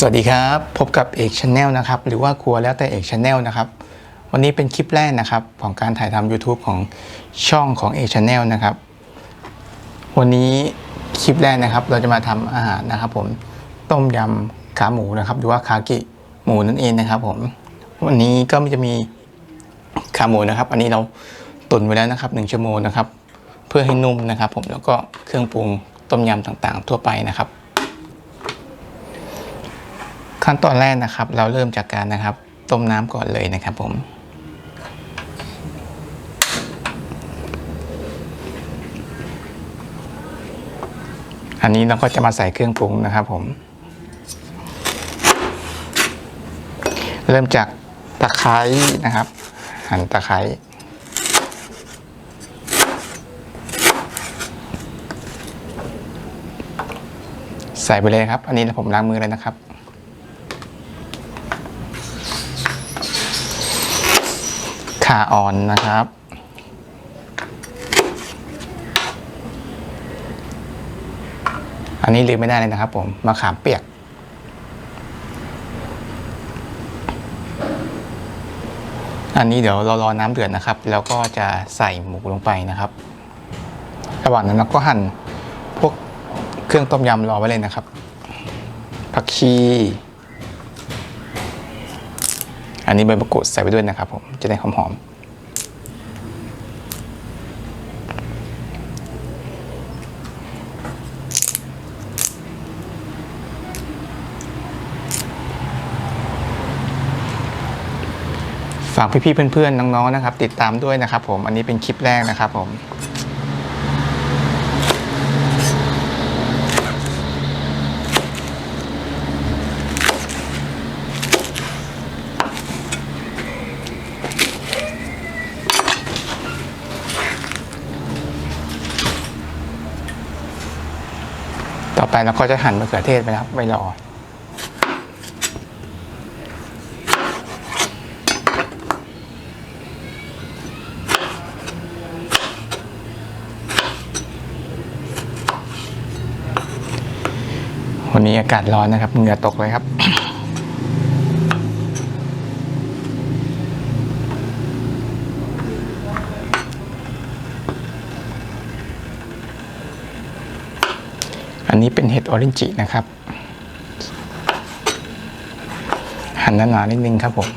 สวัสดีครับ พบกับเอกชาแนลนะครับ หรือว่าครัวแล้วแต่เอกชาแนลนะครับ วันนี้เป็นคลิปแรกนะครับ ของการถ่ายทำ YouTube ของช่องของเอกชาแนลนะครับ วันนี้คลิปแรกนะครับ เราจะมาทำอาหารนะครับ ผมต้มยำขาหมูนะครับ หรือว่าคากิหมูนั่นเองนะครับ ผม วันนี้ก็จะมีขาหมูนะครับ อันนี้เราตุ๋นไว้แล้วนะครับหนึ่งชั่วโมงนะครับ เพื่อให้นุ่มนะครับ ผมแล้วก็เครื่องปรุงต้มยำต่างๆ ทั่วไปนะครับ ขั้นตอนแรกนะครับ เราเริ่มจากการนะครับ ต้มน้ำก่อนเลยนะครับผม อันนี้เราก็จะมาใส่เครื่องปรุงนะครับผม เริ่มจากตะไคร้นะครับ หั่นตะไคร้ใส่ไปเลยครับ อันนี้ผมล้างมือเลยนะครับ ขาอ่อนนะครับ อันนี้ลืมไม่ได้เลยนะครับ ผมมะขามเปียก อันนี้เดี๋ยวเรารอน้ำเดือดนะครับ แล้วก็จะใส่หมูลงไปนะครับ ระหว่างนั้นเราก็หั่นพวกเครื่องต้มยำรอไว้เลยนะครับผักชี อันนี้ใบมะกรูดใส่ไปด้วยนะครับผมจะได้หอมๆฝากพี่ๆเพื่อนๆน้องๆนะครับ ติดตามด้วยนะครับ ผมอันนี้เป็นคลิปแรกนะครับผม ไปแล้วก็จะหั่นมะเขือเทศไปนะครับ ไม่รอวันนี้อากาศร้อนนะครับ เหงื่อตกเลยครับ นนี้เป็นเห็ดออรินจินะครับ หั่นหนาๆนิดนึงครับผม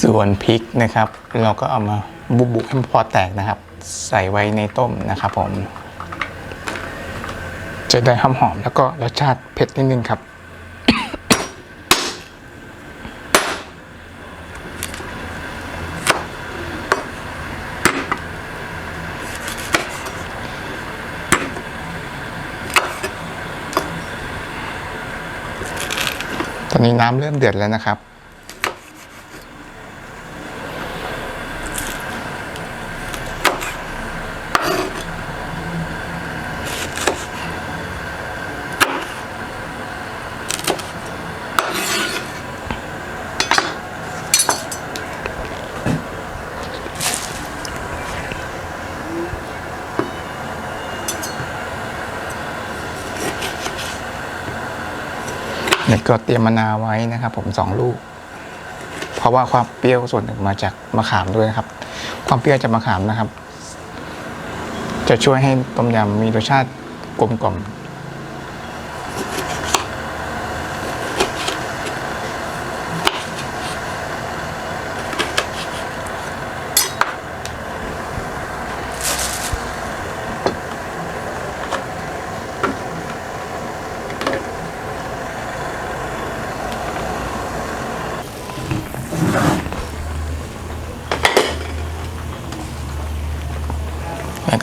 ส่วนพริกนะครับ เราก็เอามาบุบุให้มันพอแตกนะครับ ใส่ไว้ในต้มนะครับผม จะได้หอมๆแล้วก็รสชาติเผ็ดนิดนึงครับ ตอนนี้น้ำเริ่มเดือดแล้วนะครับ ก็เตรียมมะนาวไว้นะครับ ผมสองลูก เพราะว่าความเปรี้ยวส่วนหนึ่งมาจากมะขามด้วยนะครับ ความเปรี้ยวจากมะขามนะครับ จะช่วยให้ต้มยำมีรสชาติกลมกล่อม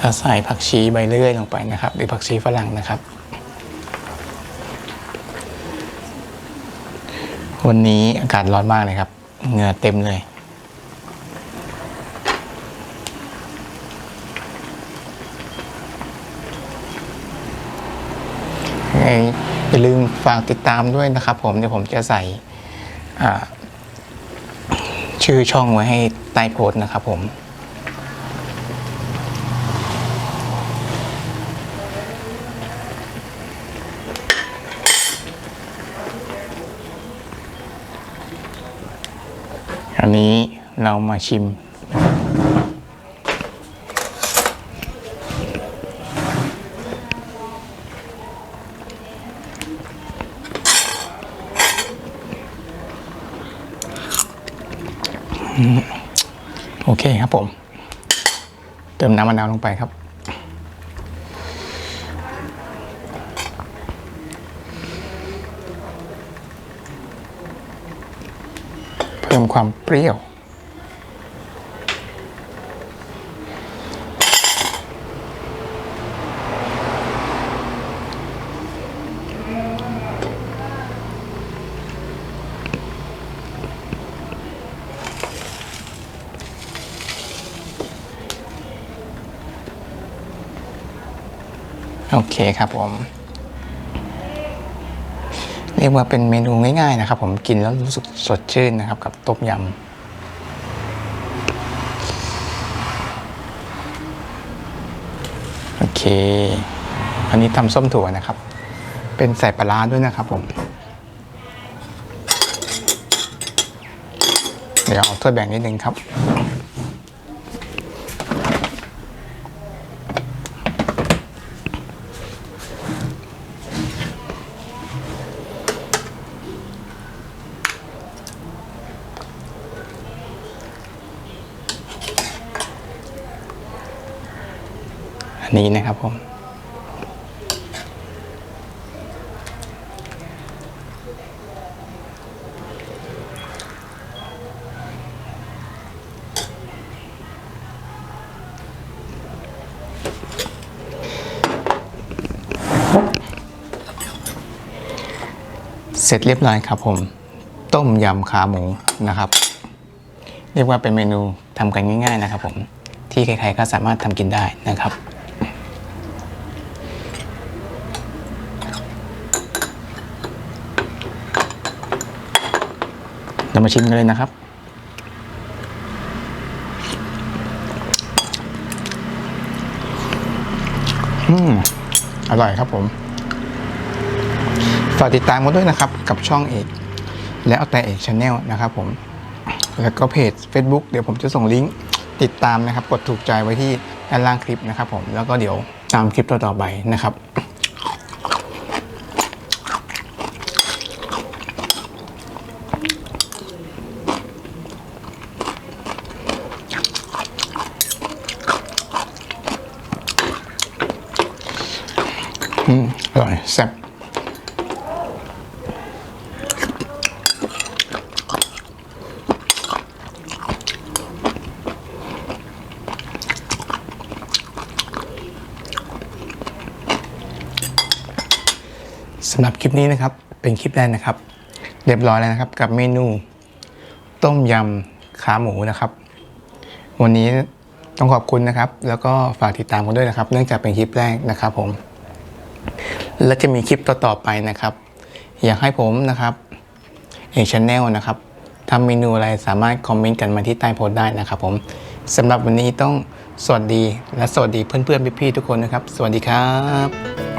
ก็ใส่ผักชีใบเลื่อยลงไปนะครับ หรือผักชีฝรั่งนะครับ วันนี้อากาศร้อนมากเลยครับ เหงื่อเต็มเลย อย่าลืมฝากติดตามด้วยนะครับผม เดี๋ยวผมจะใส่ชื่อช่องไว้ให้ใต้โพสต์นะครับผม อันนี้ เรามาชิม โอเคครับผม เติมน้ำมะนาวลงไปครับเพิ่มความเปรี้ยว โอเคครับผม เรียกว่าเป็นเมนูง่ายๆนะครับ ผมกินแล้วรู้สึกสดชื่นนะครับ กับต้มยำโอเค อันนี้ตำส้มถั่วนะครับ เป็นใส่ปลาร้าด้วยนะครับผม เดี๋ยวเอาถ้วยแบ่งนิดนึงครับ นี้นะครับผมเสร็จเรียบร้อยครับผม ต้มยำขาหมูนะครับ เรียกว่าเป็นเมนูทำกันง่าย ๆ นะครับผมที่ใครๆก็สามารถทำกินได้นะครับ เรา มาชิมกันเลยนะครับ อืม อร่อยครับผม ฝากติดตามกันด้วยนะครับ กับช่องเอก และเอาแต่เอกชาแนลนะครับผม แล้วก็เพจ Facebook เดี๋ยวผมจะส่งลิงก์ติดตามนะครับ กดถูกใจไว้ที่ด้านล่างคลิปนะครับผม แล้วก็เดี๋ยวตามคลิปต่อๆไปนะครับ ร่อยแซ่บสำหรับคลิปนี้นะครับเป็นคลิปแรกนะครับ เรียบร้อยแล้วนะครับกับเมนู ต้มยำขาหมูนะครับ วันนี้ต้องขอบคุณนะครับ แล้วก็ฝากติดตามกันด้วยนะครับ เนื่องจากเป็นคลิปแรกนะครับผม และจะมีคลิปต่อๆไปนะครับ อยากให้ผมนะครับเอกชแนลนะครับทำเมนูอะไรสามารถคอมเมนต์กันมาที่ใต้โพสต์ได้นะครับผมสำหรับวันนี้ต้องสวัสดีและสวัสดีเพื่อนๆพี่ๆทุกคนนะครับ สวัสดีครับ